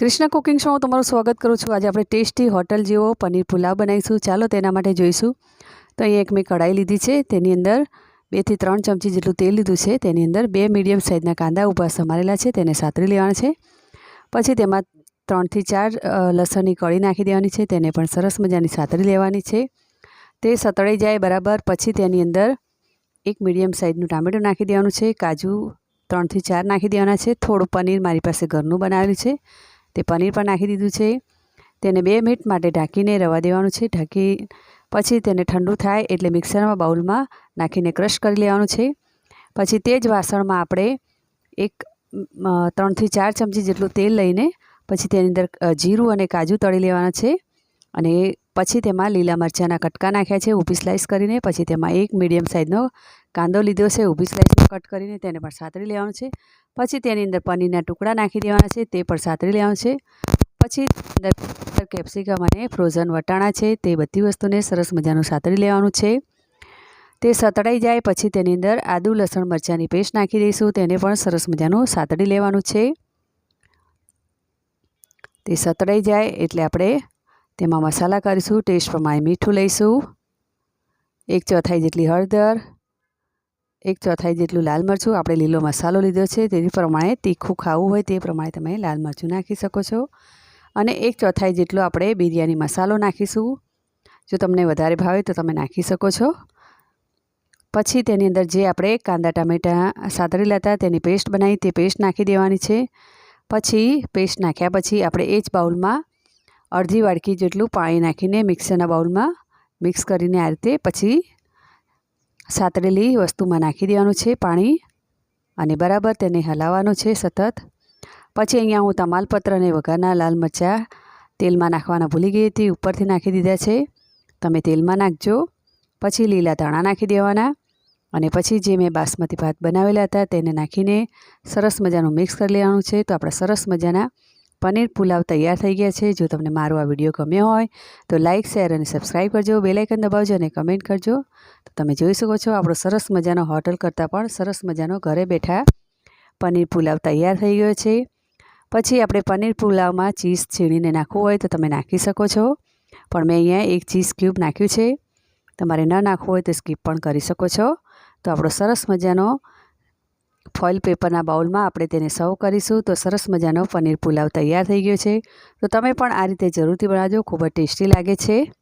Krishna cooking show હું તમારું સ્વાગત કરું છું. આજે આપણે ટેસ્ટી હોટલ જેવો પનીર પુલાવ બનાવીશું. ચાલો તેના માટે જોઈશું. તો અહીં એક મેં કઢાઈ લીધી છે. તેની અંદર બેથી ત્રણ ચમચી જેટલું તેલ લીધું છે. તેની અંદર બે મીડિયમ સાઇઝના કાંદા ઊભા સમારેલા છે. તેને સાતરી લેવાના છે. પછી તેમાં ત્રણથી ચાર લસણની કળી નાખી દેવાની છે. તેને પણ સરસ મજાની સાતરી લેવાની છે. તે સતળાઈ જાય બરાબર. પછી તેની અંદર એક મીડિયમ સાઇઝનું ટામેટું નાખી દેવાનું છે. કાજુ ત્રણથી ચાર નાખી દેવાના છે. થોડું પનીર મારી પાસે ઘરનું બનાવેલું છે. તે પનીર પણ નાખી દીધું છે. તેને બે મિનિટ માટે ઢાંકીને રવા દેવાનું છે. ઢાંકી પછી તેને ઠંડુ થાય એટલે મિક્સરમાં બાઉલમાં નાખીને ક્રશ કરી લેવાનું છે. પછી તે જ વાસણમાં આપણે એક ત્રણથી ચાર ચમચી જેટલું તેલ લઈને પછી તેની અંદર જીરું અને કાજુ તળી લેવાના છે. અને પછી તેમાં લીલા મરચાંના કટકા નાખ્યા છે. ઊભી સ્લાઇસ કરીને પછી તેમાં એક મીડિયમ સાઇઝનો કાંદો લીધો છે, ઊભી સ્લાઇસમાં કટ કરીને તેને પણ સાતરી લેવાનું છે. પછી તેની અંદર પનીરના ટુકડા નાખી દેવાના છે, તે પણ સાતરી લેવાનું છે. પછી અંદર કેપ્સિકમ અને ફ્રોઝન વટાણા છે, તે બધી વસ્તુને સરસ મજાનું સાતરી લેવાનું છે. તે સતળાઈ જાય, પછી તેની અંદર આદુ, લસણ, મરચાંની પેસ્ટ નાખી દઈશું, તેને પણ સરસ મજાનું સાતડી લેવાનું છે. તે સતળાઈ જાય એટલે આપણે તેમાં મસાલા કરીશું, ટેસ્ટ પ્રમાણે મીઠું લઈશું. એક ચોથાઈ જેટલી હળદર એક ચોથાઈ જેટલું લાલ મરચું. આપણે લીલો મસાલો લીધો છે. તેથી પ્રમાણે તીખું ખાવું હોય તે પ્રમાણે તમે લાલ મરચું નાખી શકો છો. અને એક ચોથાઈ જેટલો આપણે બિરયાની મસાલો નાખીશું. જો તમને વધારે ભાવે તો તમે નાખી શકો છો. પછી તેની અંદર જે આપણે કાંદા ટામેટાં સાતરેલા હતા તેની પેસ્ટ બનાવી, તે પેસ્ટ નાખી દેવાની છે. પછી પેસ્ટ નાખ્યા પછી આપણે એ જ બાઉલમાં અડધી વાડકી જેટલું પાણી નાખીને મિક્સરના બાઉલમાં મિક્સ કરીને આ રીતે પછી સાતરેલી વસ્તુમાં નાખી દેવાનું છે પાણી અને બરાબર તેને હલાવવાનું છે સતત. પછી અહીંયા હું તમાલપત્ર અને વઘારના લાલ મરચાં તેલમાં નાખવાના ભૂલી ગઈ હતી, ઉપરથી નાખી દીધા છે. તમે તેલમાં નાખજો. પછી લીલા ધાણા નાખી દેવાના અને પછી જે મેં બાસમતી ભાત બનાવેલા હતા તેને નાખીને સરસ મજાનું મિક્સ કરી લેવાનું છે. તો આપણા સરસ મજાના પનીર પુલાવ તૈયાર થઈ ગયા છે. જો તમને મારો આ વીડિયો ગમ્યો હોય, તો લાઇક શેર અને સબસ્ક્રાઈબ કરજો. બેલાઇકન દબાવજો અને કમેન્ટ કરજો. તો તમે જોઈ શકો છો, આપણો સરસ મજાનો હોટલ કરતાં પણ સરસ મજાનો ઘરે બેઠા પનીર પુલાવ તૈયાર થઈ ગયો છે. પછી આપણે પનીર પુલાવમાં ચીઝ છીણીને નાખવું હોય તો તમે નાખી શકો છો. પણ મેં અહીંયા એક ચીઝ ક્યુબ નાખ્યું છે. તમારે ન નાખવું હોય તો સ્કીપ પણ કરી શકો છો. તો આપણો સરસ મજાનો ફોઇલ પેપરના બાઉલમાં આપણે તેને સર્વ કરીશું. તો સરસ મજાનો પનીર પુલાવ તૈયાર થઈ ગયો છે. તો તમે પણ આ રીતે જરૂરથી બનાવજો. ખૂબ જ ટેસ્ટી લાગે છે.